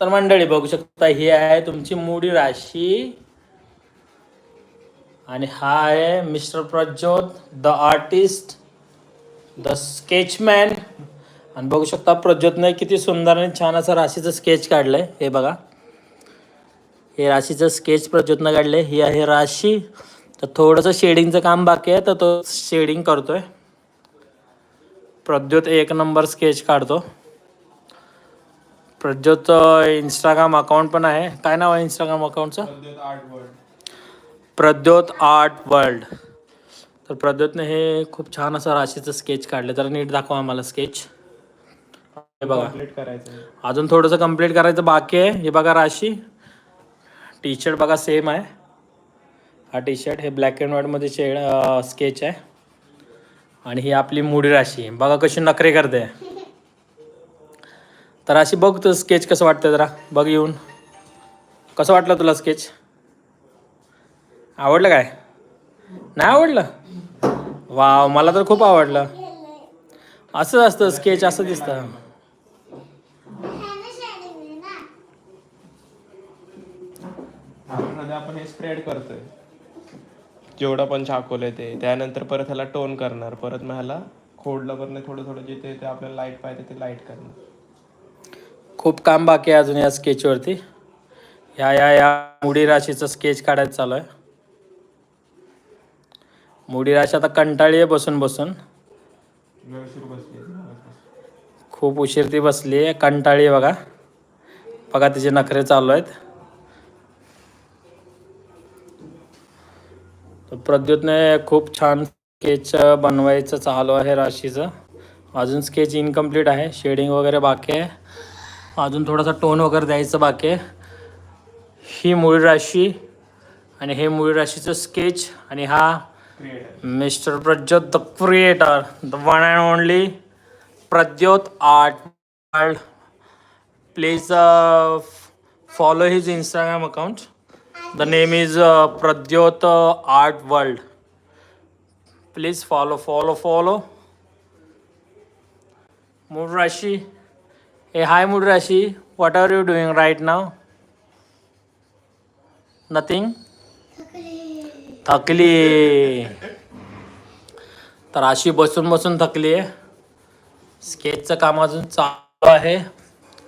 तर मंडळी बघू शकता ही आहे तुमची मुडी राशी. आणि हा आहे mister Prajyot the artist the sketchman आणि बघू शकता प्रज्योतने किती सुंदर आणि छान असं राशीचं स्केच काढलंय. हे बघा. हे राशीचं स्केच प्रज्योतनं काढलंय. ही आहे राशी. तर थोडंसं शेडिंगचं काम बाकी आहे तर तो शेडिंग करतोय. प्रद्योत एक नंबर स्केच काढतो. प्रज्योत इंस्टाग्राम अकाउंट पण आहे. काय नाव आहे इंस्टाग्राम अकाउंटचं प्रद्योत आर्ट वर्ल्ड. तर प्रद्योतने हे खूप छान असं राशीचं स्केच काढलं. तर नीट दाखवा आम्हाला स्केच हे बघा. कंप्लीट. अजून थोडंसं कंप्लीट करायचं बाकी आहे. हे बघा राशी. टी शर्ट बघा सेम आहे. हा टी शर्ट हे ब्लॅक अँड व्हाईटमध्ये शेड स्केच आहे. आणि ही आपली मुडी राशी. बघा कशी नखरे करते. तर अशी बघ तू स्केच कसं वाटतं जरा. बघ येऊन. कसं वाटलं तुला स्केच आवडलं काय? नाही आवडलं? वा मला तर खूप आवडलं. असंच असतं स्केच असं दिसतं. आपण आपण हे स्प्रेड करतोय. जेवढं पण छाकवलंय ते. त्यानंतर परत ह्याला टोन करणार. परत मग ह्याला खोडलं पण थोडं थोडं जिथे ते आपल्याला लाइट पाहिजे ते लाइट करणार. खूप काम बाकी आहे अजून या स्केचवरती ह्या या या मुडी राशीचं स्केच काढायचं चालू आहे. मुडी राशी आता कंटाळी आहे बसून बसून. खूप उशीर ती बसली आहे. कंटाळी आहे बघा. बघा तिचे नखरे चालू आहेत. प्रद्युतने खूप छान स्केच बनवायचं चालू आहे राशीचं. अजून स्केच इनकम्प्लीट आहे. शेडिंग वगैरे बाकी आहे. अजून थोडासा टोन वगैरे द्यायचं बाकी आहे. ही मूळ राशी आणि हे मूळ राशीचं स्केच आणि हा mister Prajyot the creator the one and only Prajyot art world please follow his Instagram account the name is Pradyot art world please follow follow follow मूळ राशी ए hi mood Rashi what are you doing right now nothing थकली. तर अशी बसून बसून थकली आहे. स्केचचं काम अजून चालू आहे.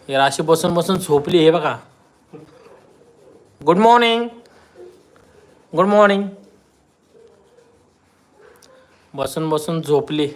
हे राशी बसून बसून झोपली हे बघा. गुड मॉर्निंग गुड मॉर्निंग बसून बसून झोपली.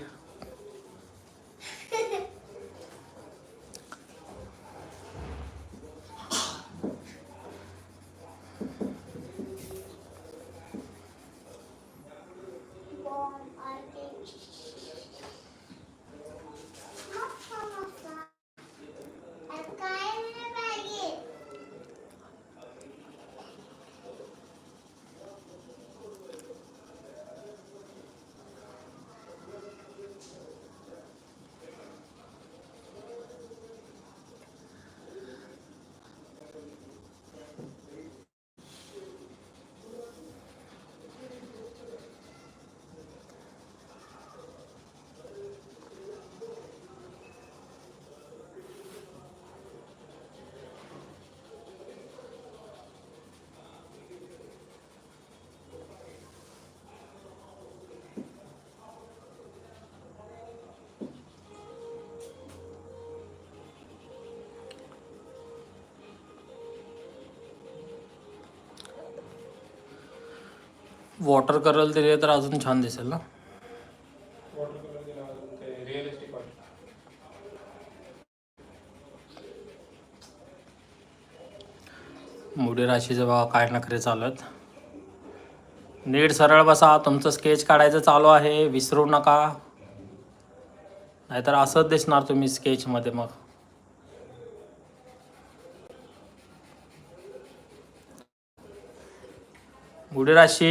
वॉटर कलर दिले तर अजून छान दिसेल ना? वॉटर कलर दिला अजून ते रिअलिस्टिक वाटतं मुडी राशीचं बघा काय नखरे चालत नीट सरळ बसा तुमचं स्केच काढायचं चालू आहे विसरू नका. नाहीतर असंच दिसणार तुम्ही स्केचमध्ये मग. मुडी राशी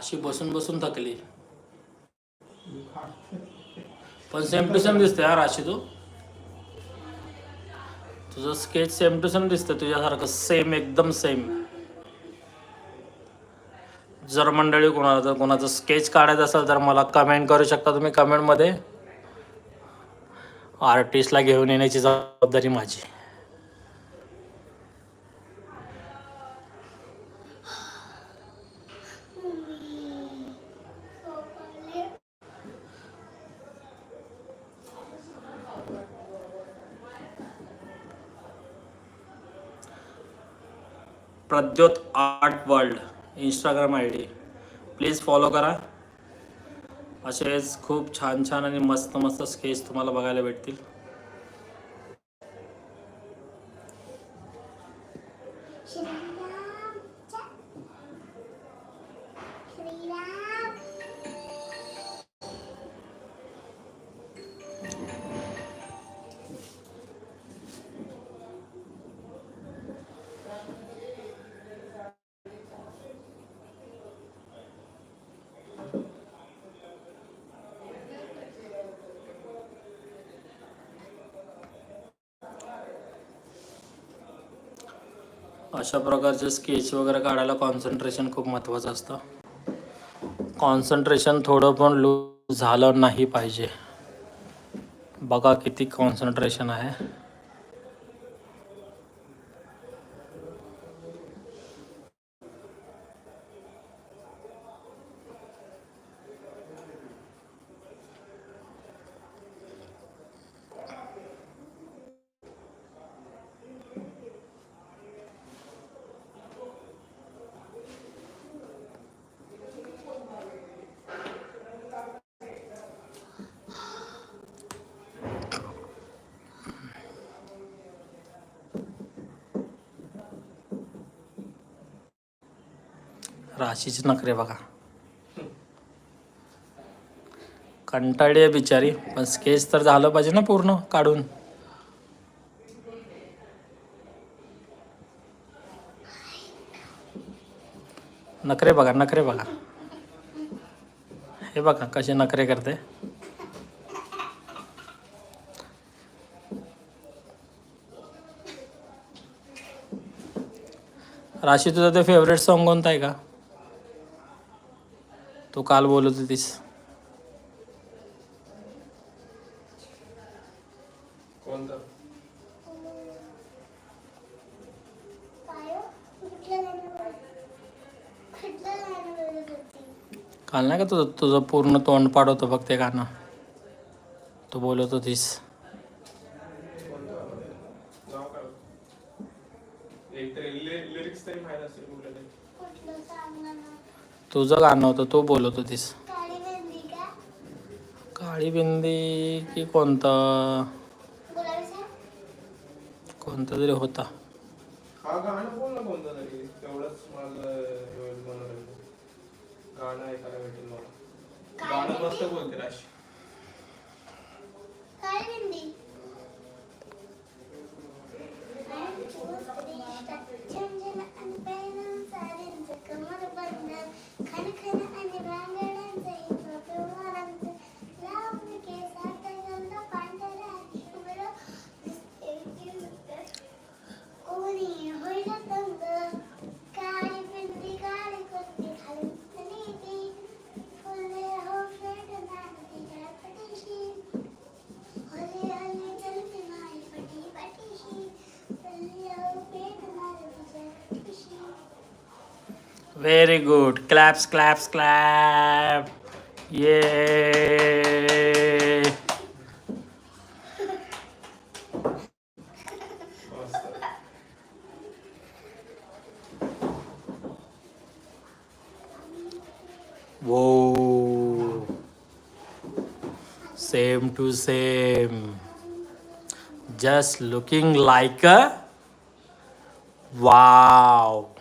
अशी बसून बसून थकली. पण सेम टू सेम दिसते हा राशी तू. तुझं स्केच सेम टू सेम दिसतं तुझ्यासारखं सेम एकदम सेम जर मंडळी कोणाला कोणाचं स्केच काढायचं असेल तर मला कमेंट करू शकता तुम्ही कमेंटमध्ये आर्टिस्टला घेऊन येण्याची जबाबदारी माझी. Pradyot art world Instagram I D please follow करा. असेच खूप छान छान आणि मस्त मस्त स्केच तुम्हाला बघायला भेटतील. अशा प्रकारचे स्केच वगैरे काढायला कॉन्सन्ट्रेशन खूप महत्त्वाचं असतं. कॉन्सन्ट्रेशन थोडं पण लूज झालं नाही पाहिजे. बघा किती कॉन्सन्ट्रेशन आहे. राशीची नखरे बघा. कंटाळी आहे बिचारी पण स्केच तर झालं पाहिजे ना पूर्ण काढून. नखरे बघा नखरे बघा. हे बघा कसे नखरे करते. राशी तुझं ते फेवरेट सॉन्ग कोणतं आहे का? तू काल बोलत होतीस. काल नाही का तुझं तुझं पूर्ण तोंड पाडवतो बघ ते गाणं. तू बोलत होतीस. लिरिक्स तरी माहीत असेल तुझं गाणं होतं तू बोलत होतीस. काळी बिंदी की कोणतं? कोणतं तरी होता. हा गाणं Very good. Claps, claps, clap. Yay. Whoa. Same to same. Just looking like a wow.